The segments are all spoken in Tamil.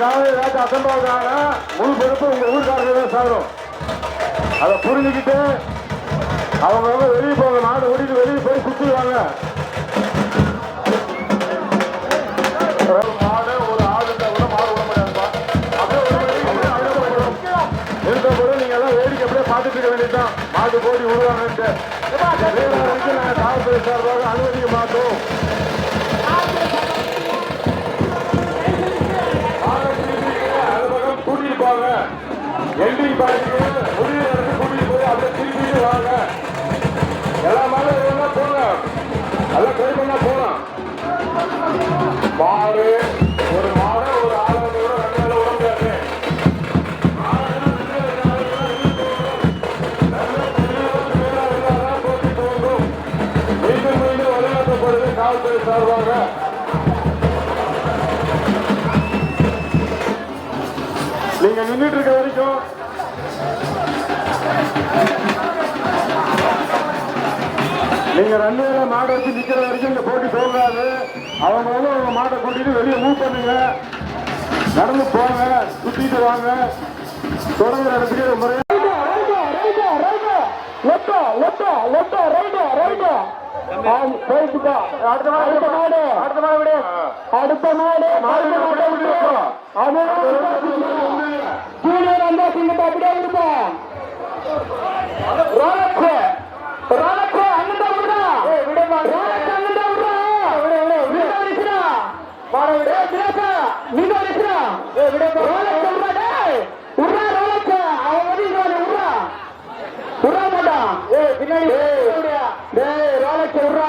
காலம் ஏதாச்சும் அசம்பாவிட்டாங்கன்னா முழு பொறுப்பு உங்க ஊருக்காரங்க தான் சாரும் அதை புரிஞ்சுக்கிட்டு அவங்கவுங்க வெளியே போங்க நாடு ஓடிட்டு வெளியே போய் சுத்திடுவாங்க. மாட்டு போட்டி விடுவாங்க நாங்கள் காவல்துறை சார்பாக அனுமதிக்க மாட்டோம். வாங்க. எல்டி போங்க முடிவு இடத்துக்கு கூட்டிட்டு போய் அதை திருப்பிட்டு வாங்க. எல்லா மாடும் வேணா போங்க எல்லாம் ட்ரை பண்ணா போகலாம் மாடு ஒரு மாடு ஒரு ஆளை வந்து கூட ரெண்டு நாள் விட முடியாது. மீண்டும் மீண்டும் வழிநடத்தப்படுது காவல்துறை சார்பாக நீங்க நின்றுட்டு இருக்க வரைக்கும். நீங்க ரெண்டு பேரை மாடை வச்சு நிக்கிற வரைக்கும் இந்த போட்டி துவங்காது அவங்க வந்து அவங்க மாட்டை கூட்டிட்டு வெளியே மூவ் பண்ணுங்க. நடந்து போங்க சுத்திட்டு வாங்க. தொடங்குற இடத்துக்கு ஒரு முறையா left left left right right. போயிட்டுக்கோ. அடுத்த மாடு அடுத்த மாடு அடுத்த மாடு விடு. அடுத்த மாடு மாடு மாடு விடு அது ஜூனியர் அந்த சிங்கத்தை அப்படியே இருப்போம் ராலக்கு ராலக்கு அண்ணன் தான் விடுறா. விடமா ராலக்கு அண்ணன் விட பின்னாடி டேய் ரோலக்ஸ் விடுறா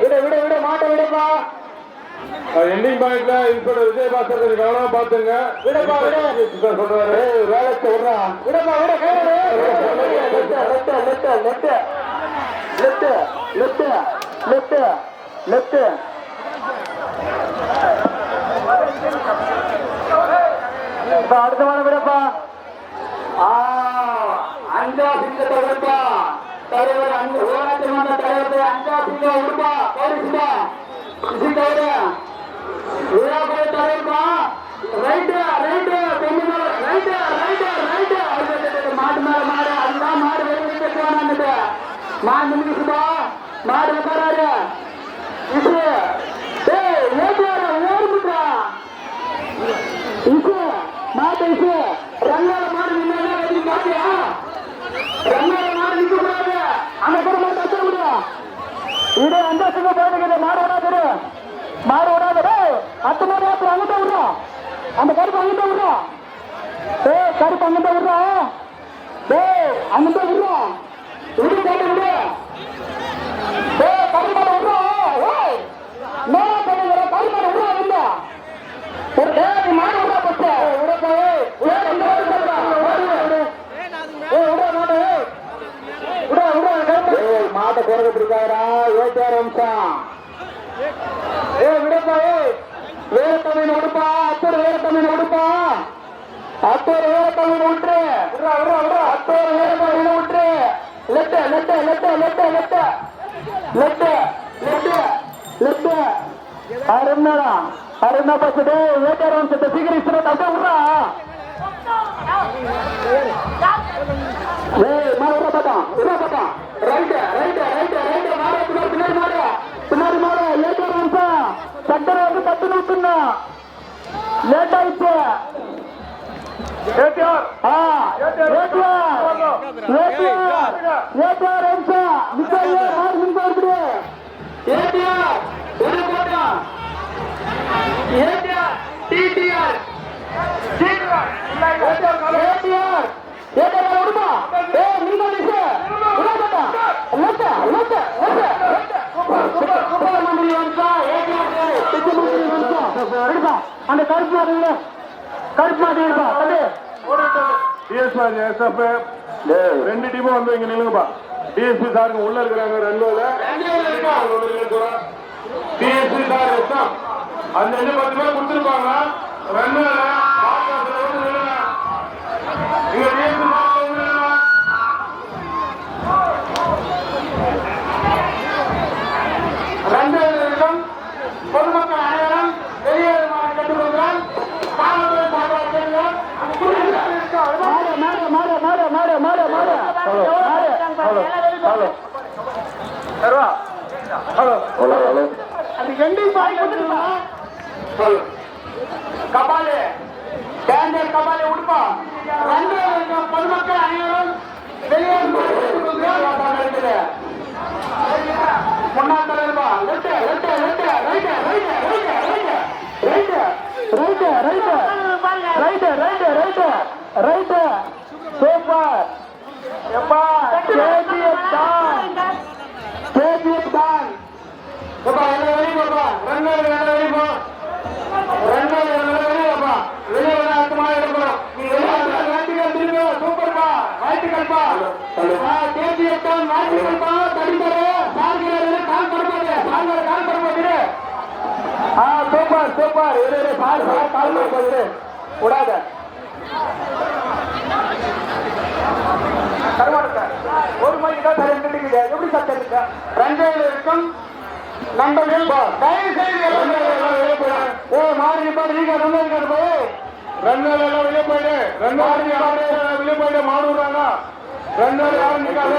விடு விடு விடு மாட்ட விடுப்பா. எண்டிங் பாயிண்ட்ல இன்ஸ்பெக்டர் விஜயபாஸ்கர் கொஞ்சம் கவனமா பாத்துங்க விடுப்பா, விடு. சொல்றாரு. ரோலக்ஸ் விடுறா விடுப்பா விடு கை விடு. Left left left left left left left இப்ப அடுத்த வாரம் விடப்பா. ஆ. அஞ்சா சிங்கத்தை விடுப்பா தலைவர் அங்கு ஊராட்சி மன்ற தலைவர் அஞ்சா சிங்கம் விடுப்பா போலீஸ்பா சிங்கோட விழாக்குள்ள தலைவர்ப்பா ரைட்டு ரைட்டு பொண்ணு மேல ரைட்டு ரைட்டு ரைட்டு. மாட்டு மேல மாடு அதுதான் மாடு வெளியே கட்டுவானான்னுட்டு மாடு நிமிஷமா மாடு உட்காராரு. இசு ஏய் ஓட்டுவாரா ஓடுமுட்டா இசு மாட்டு இசு ரங்கால மாடு நின்னா வெளியே மாட்டியா? அந்த குடும்பம் தச்சு முடியும் அந்த சிங்க மாடு ஓடா மாடு ஓடாத அத்து மாடு அப்புறம் அங்கிட்ட அந்த கருப்பு அங்கிட்ட விடுறா ஏ கருப்பு அங்கிட்ட விடுறா ஏ அங்கிட்ட விடுறா ஏய் இருக்காரா ஏத்தார் வம்சம் ஏ விடுப்பா ஏ. வேற விடுப்பா அத்தர் வேற விடுப்பா அத்தர் வேற விட்டுரு விடுறா விடுறா விடுறா. அத்தர் வேற விட்டுரு லெட்ட லெட்ட லெட்ட லெட்ட லெட்ட. லெட்ட லெட்ட லெட்ட. அருணா அருணா பசடே வேட்டார் வம்சத்தை சீக்கிரம் விடுறா. ஏய் దగ్గర వరకు పట్టు నూతున్నా లేట్ అయితే உலகட்டா உலக உலக உலக உலக எடுப்பா அந்த கருப்பு மாடு கருப்பு மாடு எடுப்பா தம்பி டிஎஸ்ஆர் எஸ்எஃப் ரெண்டு டீமும் வந்து இங்க நில்லுங்கப்பா. டிஎஸ்பி சாருங்க உள்ள இருக்கிறாங்க ரெண்டுல டிஎஸ்பி சார் அந்த ரெண்டு பத்து பேர் கொடுத்துருப்பாங்க. ரெண்டு இங்க ஹலோ. தருவா ஹலோ. Hello hello. அது எங்கேயும் பாய் கொடுத்துருமா சொல்லு. கபாலு. டேண்டர் கபாலு உடுப்பா. ரெண்டு கால் கால் பண்ணும்போது ஆ சூப்பர் சூப்பர். இரு இரு பால் பால் பால் பண்ணும்போது விடாத. ஒரு மணிக்கு தான் தெரிஞ்சுட்டு எப்படி சார் தெரியுங்க ரன்வேல இருக்கும். நம்பர்கள் தயவு செய்து ஓ மாறி பாரு நீங்க ரன்வேல போய். ரன்வேல எல்லாம் வெளியே போயிடு. ரன்வேல வெளியே போயிடு. மாடுறாங்க ரன்வேல யாரும் நிக்காத.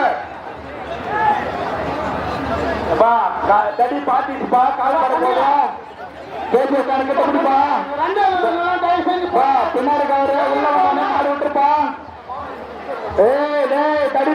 பா தடி பாத்திட்டு பா கால் கட போடா. கேஜி காரங்க தம்பிப்பா பா பின்னாடி காரு உள்ள வாங்க அது விட்டுப்பா ஏய் டேய் தடி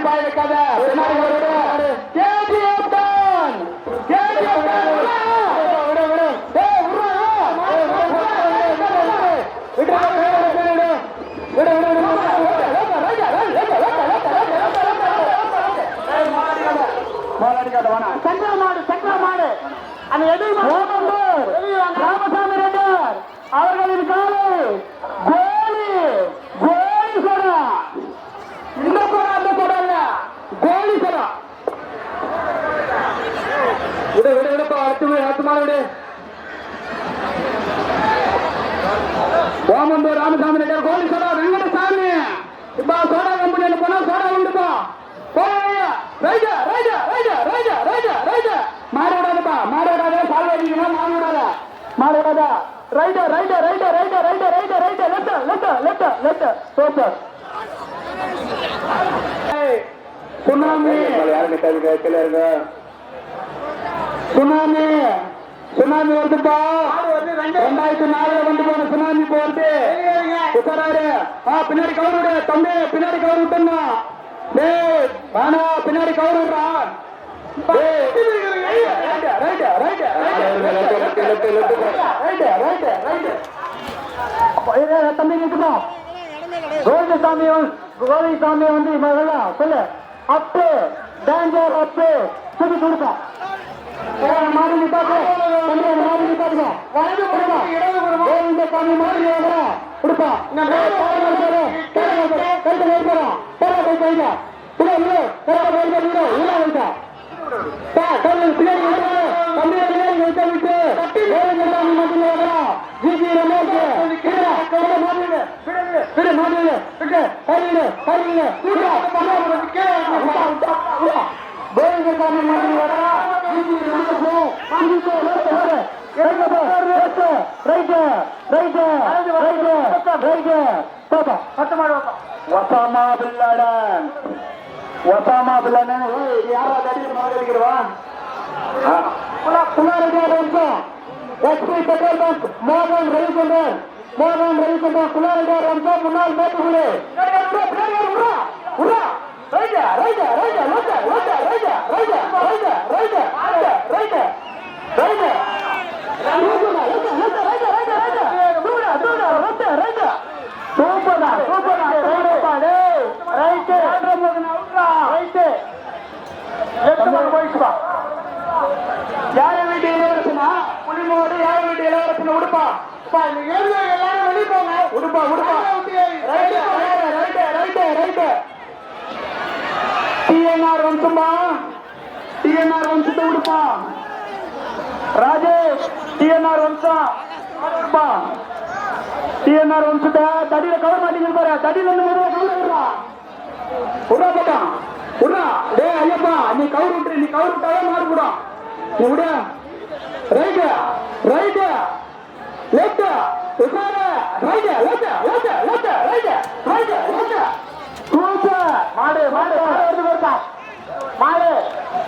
சங்கர மாடு சங்கர மாடு. அந்த எதிர்மூர் ராமசாமி அவர்களின் காலை கோலி கோலி சொல்றான் வைக்கல இருங்க சுனாமி சுனாமி வந்துப்பா ரெண்டாயிரத்தி நாலுல வந்து போன சுனாமி போட்டு உட்காராரு. ஆ பின்னாடி கவர் விடு தம்பி பின்னாடி கவர் விட்டுனா டேய் வானா பின்னாடி கவர் விடுறா. கோவிந்தசாமி கோவிந்தசாமி வந்து சொல்லு. அப்பு. டேஞ்சர் அப்பு சுட்டு கொடுக்க மாறி நிப்பாட்டு மாறி நிப்பாட்டுங்க வலது கொடுங்க இடது கொடுங்க இந்த தண்ணி மாறி கொடுப்பா கண்டு வேறுபடும் பேர போய் போயிங்க இல்லை இல்லை பேர போய் போயிங்க இல்லை வைக்க பின்னாடி பின்னாடி வைக்க விட்டு ஒசாமா பில்லாடன் ஒசாமா பில்லாடன் யாராவது அடிக்கிற மாதிரி அடிக்கிறவா புலாரிடம் எஸ்பி பெட்ரோல் பங்க் மோகன் ரவிச்சந்திரன் மோகன் ரவிச்சந்திரன் புலாரிடம் ரம்சம் முன்னாள் மேட்டுக்குழு ரைட்டா. ரைட்டா ரைட்டா ரைட்டா. ரைட்டா ரைட்டா ரைட்டா யார வீட்டு இளவரசனா? புலிமோடு யார வீட்டு இளவரசன உடுப்பா? எல்லாரும் வெளியே போங்க. உடுப்பா உடுப்பா. Right right right right TNR வம்சம்பா TNR வம்சத்தை விடுப்பா ராஜேஷ் டிஎன்ஆர் வம்சம் விடுப்பா டிஎன்ஆர் வம்சத்தை தடியில கவர் மாட்டீங்க பாரு தடியில இருந்து முதல்ல கவர் விடுறா விடா பக்கம். விடா டே ஐயப்பா நீ கவர் விட்டுரு நீ கவர் விட்டாவே மாறு விட ரைட்டு ரைட்டு லெஃப்ட் உட்கார right left left left right right left super மாடு மாடு மாடு வருது வருதா மாடு.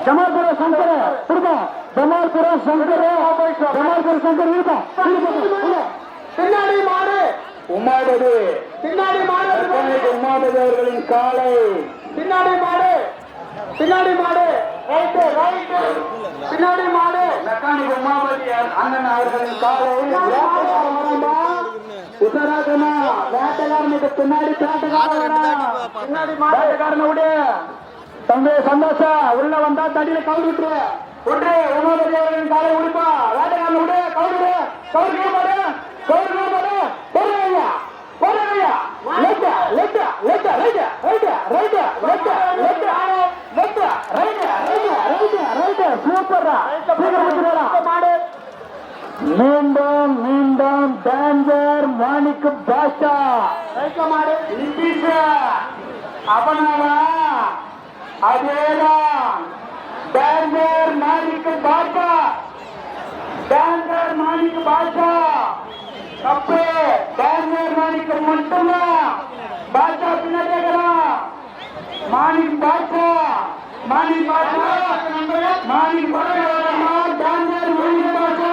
ஜமால்புர சங்கர். இருக்க ஜமால்புர சங்கர். ஜமால்புர சங்கர் இருக்க பின்னாடி மாடு. உமாபதி பின்னாடி மாடு. உமாபதி அவர்களின் காலை. பின்னாடி மாடு. பின்னாடி மாடு ரைட்டு ரைட்டு பின்னாடி மாடு மெக்கானிக் உமாபதி அண்ணன் அவர்களின் காலை. உசராகனா வேட்டக்காரனுக்கு பின்னாடி பின்னாடி மாடு வேட்டக்காரனை விடு தம்பி சந்தோஷா உள்ள வந்தா தடியில கவுரு விட்டுரு. விட்டுரு உமாபதி அவர்களின் காலை விடுப்பா வேட்டக்காரனை விடு கவுரு விடு. கவுரு மாடு. கவுரு மாடு. போடுங்க போடுங்க left left left right right right left left right right right right சூப்பர்ரா. சீக்கிரம் மாடு மீண்டும் மீண்டும் டேஞ்சர் மாணிக்க பாஷா. மாடு. அவனவா? அதேதான். டேஞ்சர் மாணிக்க பாஷா. டேஞ்சர் மாணிக்க பாஷா. தப்பு. டேஞ்சர் மாணிக்க மட்டும்தான். பாஷா பின்னாடி கேட்கலாம் மாணிக் பாஷா மாணிக் பாஷா மாணிக் பாஷா டேஞ்சர் மாணிக் பாஷா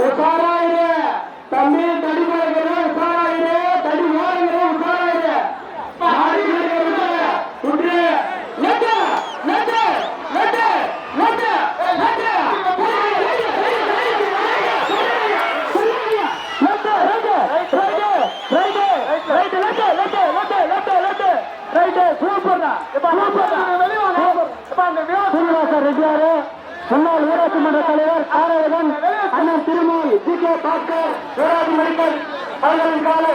உஷாராயிரு தம்பி தடி போகிற உஷாராயிரு தடி ஓடுகிற உஷாராயிரு மாறி விட்டு லெட்டு லெட்டு லெட்டு லெட்டு லெட்டு முன்னாள் ஊராட்சி மன்ற தலைவர் காரையகன் அண்ணன் திருமால் ஜி கே பாஸ்கர் ஊராட்சி மெடிக்கல் அவர்களின் காலை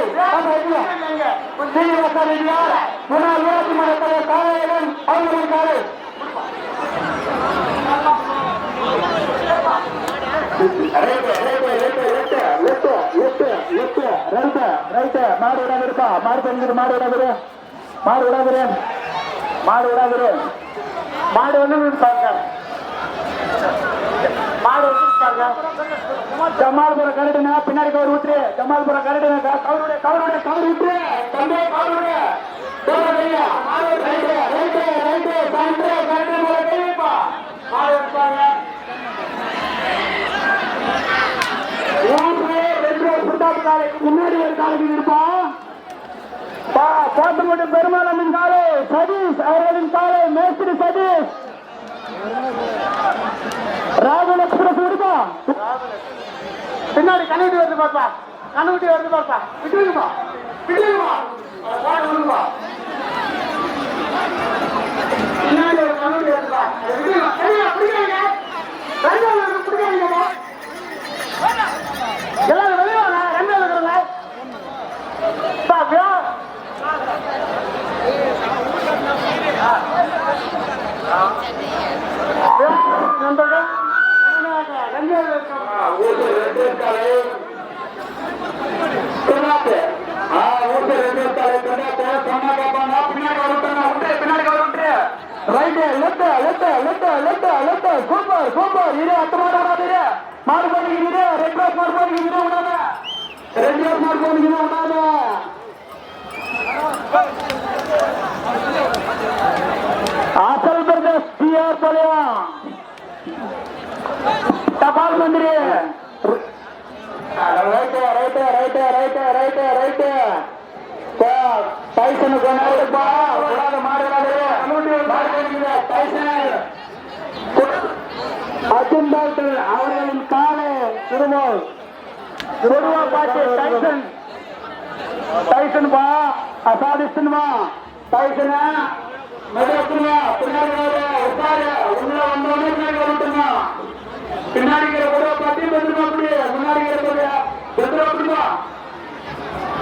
சீனிவாச ரெட்டியார் முன்னாள் ஊராட்சி மன்ற தலைவர் காரையகன் அவர்களின் காலை மாடு விடாது இருக்கா? மாடு தெரிஞ்சது மாடு விடாதுரு. மாடு விடாதுரு. மாடு விடாதுரு. மாடு வந்து இருப்பாங்க மாடு வச்சிருக்காங்க ஜமால்புரம் கரடுனா பின்னாடி கவர் விட்டுரு ஜமால்புரம் கரடுனா கவருடைய கவருடைய கவர் விட்டுரு தம்பி கவருடைய. முன்னாடி ஒரு காலைக்கு இருப்பான் போட்டமோட்டு பெருமாளமின் காலை சதீஷ் அவர்களின் காலை மேஸ்திரி சதீஷ். ராகுல் எக்ஸ்பிரஸ் விடுப்பா பின்னாடி கண்ணுட்டி வருது பாப்பா. கண்ணுட்டி வருது பாப்பா. விட்டுமா விட்டுமா விடுப்பா பின்னாடி கண்ணுட்டி வருது விட்டுருங்க பிடிக்காதீங்க பிடிக்காதீங்கப்பா எல்லாரும் வெளியே வாங்க ரெண்டு இருக்கிறவங்க அப்படியா நண்பர்கள் ரெண்டு right left left left left left super super இரு அத்த மாடாது மாடு பண்ணிக்கிது ரெட் ரோஸ் மாடு பண்ணிக்கிது உடாத ரெட் ரோஸ் மாடு பண்ணிக்கிது உடாத அசல் பிரதேஷ் பிஆர் பாளையம் தபால் மந்திரி right right right right right right Tyson கொண்டாடுப்பா விடாத மாடு விடாது டைசன் அர்ஜுன் டாக்டர் அவர்களின் காலை திருமோல் திருவா பாட்டு. டைசன். டைசன் பா அசாதிஸ்தன்மா டைசனா. மெதுவா பின்னாடி உட்காரு. உள்ள வந்தோடனே பின்னாடி வந்துட்டுமா பின்னாடி கூட பாட்டி வந்துருமா அப்படி முன்னாடி வந்துருமா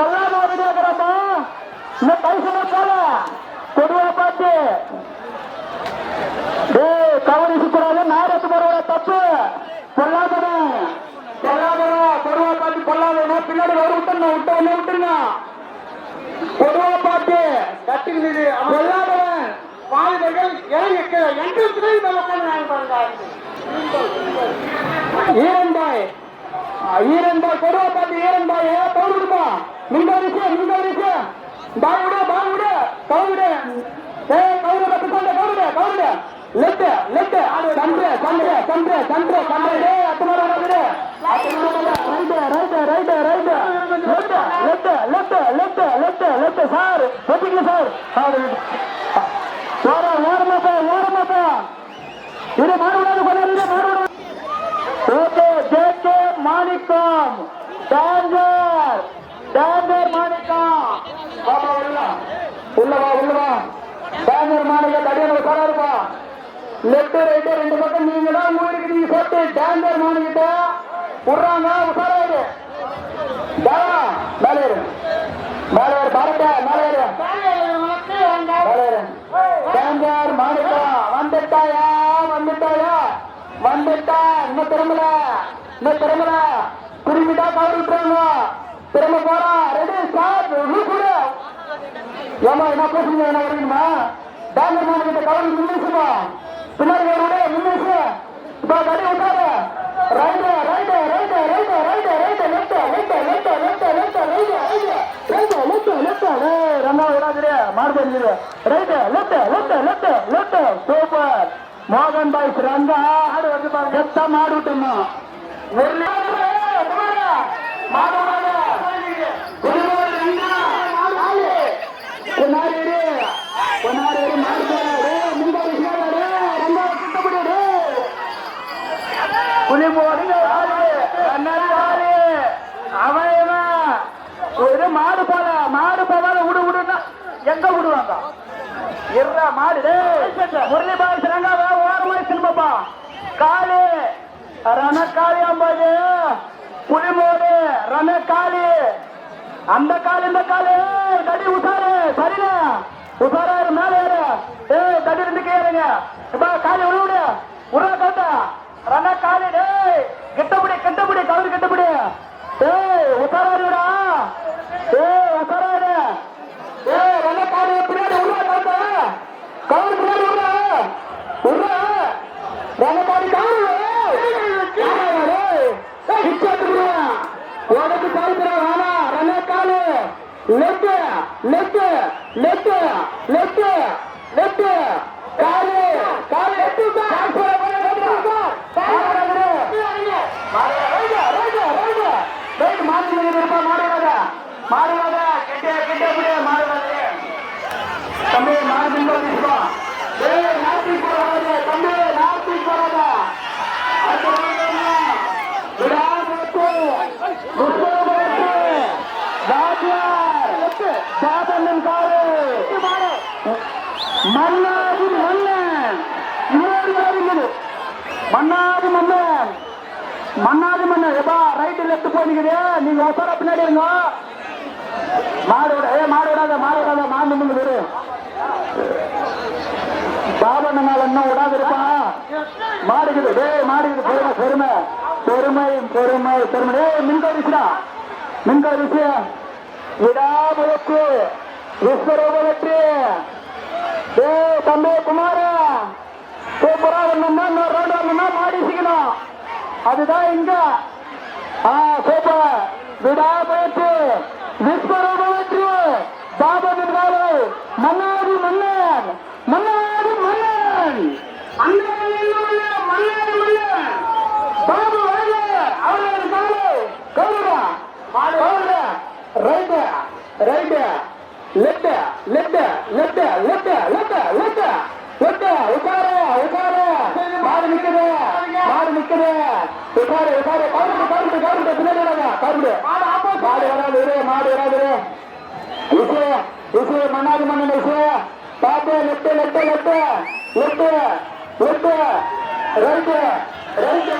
சொல்லாம வருகிறமா இந்த பைசனை போல கொடுவா பார்த்து ஏ கவனிச்சுக்கூடாது நேரத்து வருவா தப்பு. சொல்லாம சொல்லாம கொடுவா பார்த்து கொள்ளாம பின்னாடி வர விட்டுருங்க விட்டு ஒண்ணு விட்டுருங்க. கொடுவா பார்த்து கட்டுக்குது சொல்லாம வாலிபர்கள் என்ட்ரன்ஸ் மேல போனாங்க பாருங்க. ஈரம்பாய் ஏ கவுடுமா மிங்க விஷயம் மிங்க விஷயம் பாய் விடு பாய் விடு கவுடு ஏ கவுடு பத்து கவுடு கவுடு லெஃப்ட் லெஃப்ட் சந்திர சந்திர சந்திர சந்திர சந்திர டே அத்தமார விடு right right right right left left left left left left sir. வெட்டிங்க sir. Sir ஓர ஓரமாப்பா ஓரமாப்பா இது மாறுவிடாது கொண்டாடுங்க மாறுவிடாது okay JK Manickam. Danger danger Manickam. பாப்பா உள்ள உள்ளவா உள்ளவா? டேஞ்சர் மாணிக்கம் தடியான உட்காருப்பா லெஃப்ட் ரைட் ரெண்டு பக்கம் நீங்க தான் ஊருக்கு நீங்க சொத்து டேஞ்சர் மாணிக்கிட்ட விடுறாங்க உட்காராது மேலே ஏறு. மேலே ஏறு பாருங்க மேலே ஏறு. மேலே ஏறு. டேஞ்சர் மாணிக்கம் வந்துட்டாயா? வந்துட்டாயா? வந்துட்டா இன்னும் திரும்பல. இன்னும் திரும்பல திரும்பிட்டா கவர் விட்டுறாங்க திரும்ப போறா. ரெடி ஸ்டார்ட் கூட. ஏமா என்ன பேசுறீங்க? என்ன வரீங்கம்மா டேங்கர் மேன் கிட்ட கவர் முன்னிச்சுமா பின்னாடி வருவடே முன்னிச்சு இப்ப கடி விட்டாரு right right right right right right left left left left left right right left left Ranga விடாதுரு மாறு தெரியுது right left left left left super மோகன் பாய்ஸ் ரங்கா ஆடு வந்து பாருங்க. எத்தா மாடு விட்டுமா மாடு மாடு குடிமோடு ரங்கா மாடு ஒரு மாடு போல மாடு போவால விடு விடுன்னா எங்க விடுவாங்க இருடா மாடு முரளி பாய் சிறங்காவ ஓரமா சிலம்பப்பா காளி ரணக்காளி அம்பாது புலிமோடு ரணக்காளி அந்த கால் இந்த காலு தடி உசாரு சரில உசாரா மேல ஏறு ஏ தடி இருந்து கேளுங்க இப்ப காலி உழுவுடு உருவா உருவ காட்டா ரண டேய் கிட்டபடி கிட்டபடி கவர் கிட்டபடி ஏய் உசாரா ஏ ஏய் ஏ இரு பின்னாடி உருவா காட்டா கவர் பின்னாடி உருவா உருவா ரண கவர் கவுரு உனக்கு காய்க்கிறா வேணா ரன காலு. Left left left left left காலு காலு லெஃப்ட் தம்பி நார்த்தி போறா ஏய் நார்த்தி போறாத தம்பி நார்த்தி போறாத மன்னாதி மன்னன். மன்னாதி மன்னன். எப்பா ரைட்டு லெஃப்ட் போனீங்க நீங்க ஒசர பின்னாடி இருங்க. மாடு விட ஏ மாடு விடாத மாடு விடாத மாடு நின்று வரு பாபண்ண நாள் இன்னும் விடாது இருப்பா. மாடுக்குது. டேய் மாடுக்குது. பெருமை பெருமை. பெருமை பெருமை பெருமை. டேய் மின்கோ விசுடா. மின்கோ விசு. விடாமுயற்சி விஸ்வரூப வெற்றி. டேய் தம்பி குமாரா. சூப்பரா வரணும்னா இன்னொரு ரோடு வரணும்னா மாடிசிக்கணும் அதுதான் இங்க. ஆ சூப்பர். போயிட்டு விஸ்வரூப வெற்றி. பாபனின் காலை மன்னாடி மன்னன் மன்னாடி மன்னன் அந்த மன்னன் மன்னாடி மன்னன் பாபு வாங்க அவரோட காலை கௌரவா Kaurava right right left left left left left left left உட்காரு உட்காரு மாடு நிக்குது மாடு நிக்குது உட்காரு உட்காரு கவுரு கவுரு வராங்க கவுரு மாடு வராது மாடு வராது இசை இசை மன்னாதி மன்னன் இசை பாத்து left left left left left right right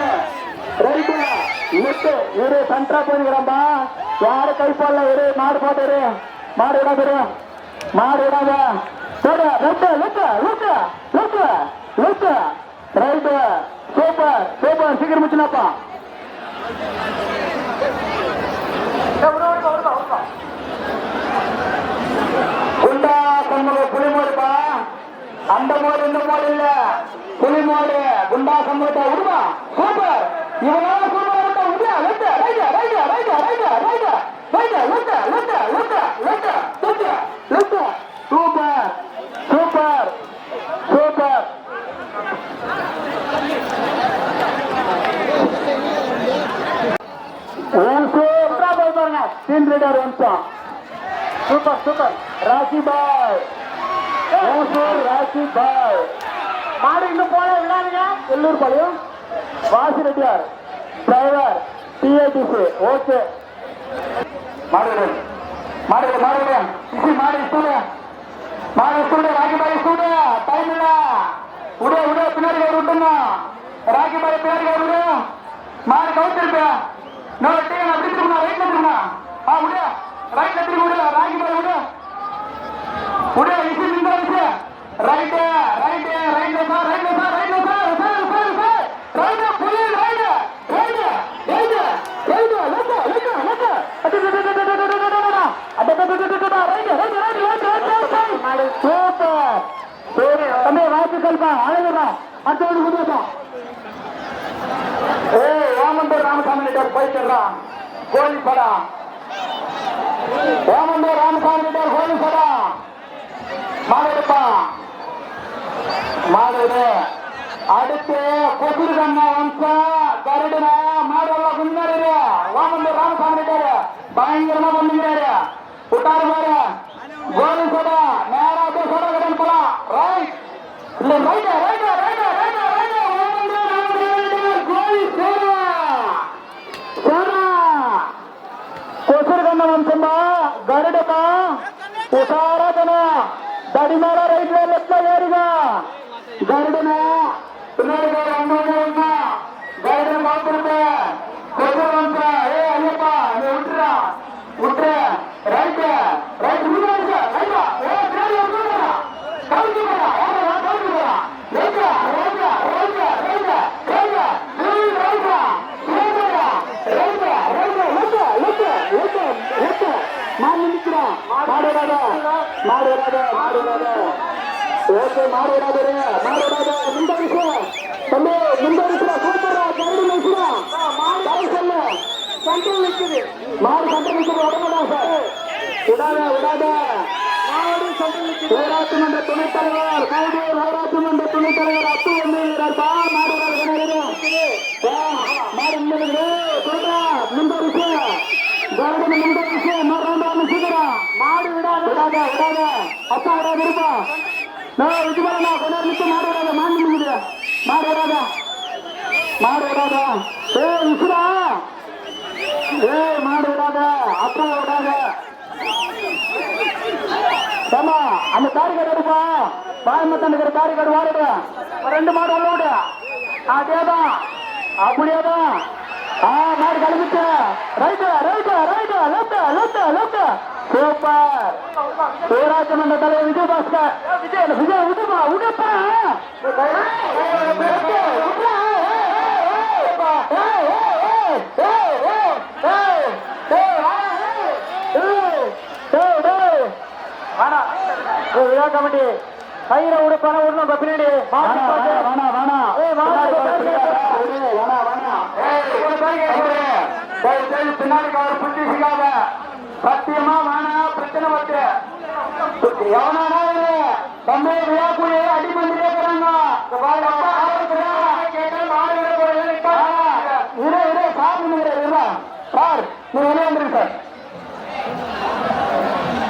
right left இரு சென்டரா போயிருக்கிறம்பா யாரு கை போடல இரு. மாடு போட்டு இரு. மாடு விடாது இரு. மாடு விடாத போடு. Left left left left left right super super. சீக்கிரம் முடிச்சுனாப்பா. உண்டா சண்முக புலிமோடுப்பா. அந்த மோடு இந்த மோடு இல்ல. புலிமோடு குண்டா சண்முகத்தை விடுமா? சூப்பர். இவனால சூப்பர் விட்டா உண்டா வெட்ட ரைட ரைட ரைட ரைட ரைட ரைட வெட்ட வெட்ட வெட்ட வெட்ட வெட்ட வெட்ட. சூப்பர். சூப்பர். சூப்பர். ஓம் சூப்பர் போய் பாருங்க டீம் லீடர் வம்சம் சூப்பர் சூப்பர் ராசி பாய் ஓசூர் ராசி பாய் மாடு இன்னும் போல விடாதுங்க. எல்லூர் பாளையம். வாசி ரெட்டியார் டிரைவர் டிஐடிசி ஓகே மாடு அத்தோடு குதிரட்டும் ஏ ஓமந்தூர் ராமசாமி கிட்டார் போயிட்டுறான் கோழி படா. ஓமந்தூர் ராமசாமி கிட்டார் கோழி படா. மாடுப்பா மாடு அடுத்து கொசுரு கண்ணா வம்சம் மாடு வராத மாடு வராத ஓகே மாடு வராத மாடு வராத முந்த விஷயம் தம்பி முந்த விஷயம் சூப்பரா கரடி நிக்கிறா மாடு சொல்லு கண்ட்ரோல் நிக்குது மாடு கண்ட்ரோல் உடம்புடா சார் விடாத விடாத ஊராட்சி மன்ற துணைத் தலைவர் ஊராட்சி மன்ற துணைத் தலைவர் அத்து வந்து மாடு மாடு முந்த விஷயம் முந்த விஷயம் விடாத விடாத அப்பா அத்தா விடாத இருப்பா நான் இது பண்ணா கொஞ்ச நேரம் நித்து மாடு விடாத மாடு நிக்குது மாடு விடாத மாடு விடாத ஏ விசுரா ஏ மாடு விடாத அத்தா விடாத ஏமா அந்த தாரி கார்டு எடுப்பா. பாயமத்தன் இருக்கிற தாரி கார்டு வாடிடு ரெண்டு மாடு உள்ள விடு. அதேதான் அப்படியேதான் ஆ மாடு கிளம்பிச்சு right right right left left left super. ஊராட்சி மன்ற தலைவர் விஜய் பாஸ்கர் விஜய் விஜய் விடுமா விடுப்பா. விழா கமிட்டி கயிற விடு பணம் விடணும் பின்னாடி வேணா வேணா பின்னாடி சத்தியமா வேணா பிரச்சனை வந்து எவனானா தம்பி விழாக்குழி அடிமண்டி கேட்கிறாங்க இரு இரு சார் சார் நீங்க வெளியே வந்துருங்க சார்.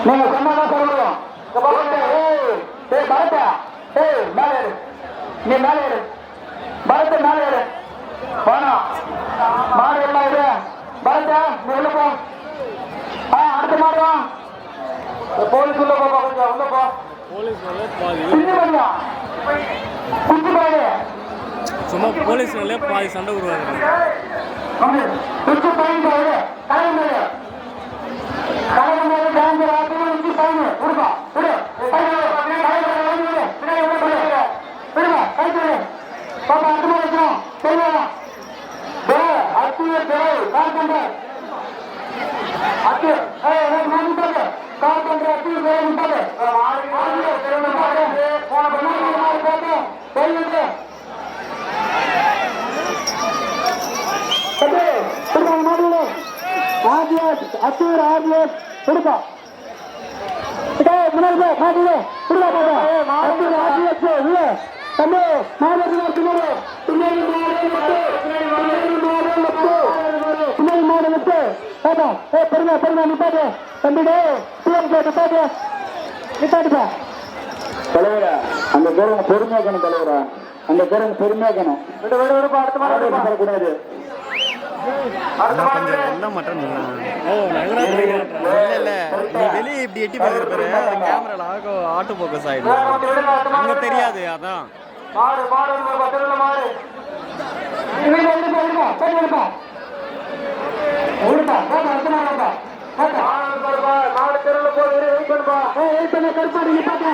நீங்க சொன்னதான் சொல்லுவோம் ஏய் பரத்தா ஏய் மேலே நீ மேலே ஏறு பரத்த மேலே ஏறு வேணாம் மாடு எல்லாம் இரு. பரத்தா நீ உள்ள போ. அடுத்த போலீஸ் உள்ள போ உள்ள போ. போலீஸ் உள்ள பாதி. குஞ்சு பாரு சும்மா போலீஸ் உள்ள சண்டை உருவாங்க குஞ்சு பாயிண்ட் பாரு காயம் பாரு காயம் பாரு காயம் பாரு அப்போ குஞ்சு பாயிண்ட் உடுப்பா உடு அத்திய அத்தூர் ஆர்டிஎஸ் கொடுப்பா முன்னாடி மாடுல கொடுப்பா பாப்பா அத்தூர் ஆர்டிஎஸ் இல்ல தம்பி மாடு பின்னாடி பின்னாடி மாடு மாடு விட்டு பாப்பா ஏ பெருமை பெருமை நிப்பாட்டு தம்பி டே சிஎம் கே நிப்பாட்டு நிப்பாட்டுப்பா. தலைவரா அந்த பேரங்க பொறுமையாக்கணும் தலைவரா. அந்த பேரங்க பொறுமையாக்கணும் விடு விடு விடுப்பா அடுத்த மாடு கூடாது அடுத்த மாடு என்ன மட்டன் ஓ நகரா இல்ல இல்ல. நீ வெளியே இப்படி எட்டி பார்த்துருப்பாரு அது கேமரால ஆகோ ஆட்டோ போக்கஸ் ஆயிடும் அங்க தெரியாது அதான். மாடு மாடு மாடு விடுப்பா விடுப்பா விடுப்பா போய் விடுப்பா விடுப்பா போட்டா அடுத்த மாடு விடுப்பா போட்டா மாடு தெருவில் போய் வெயிட் பண்ணுப்பா வெயிட் பண்ண கருப்பாடி நிப்பாட்ட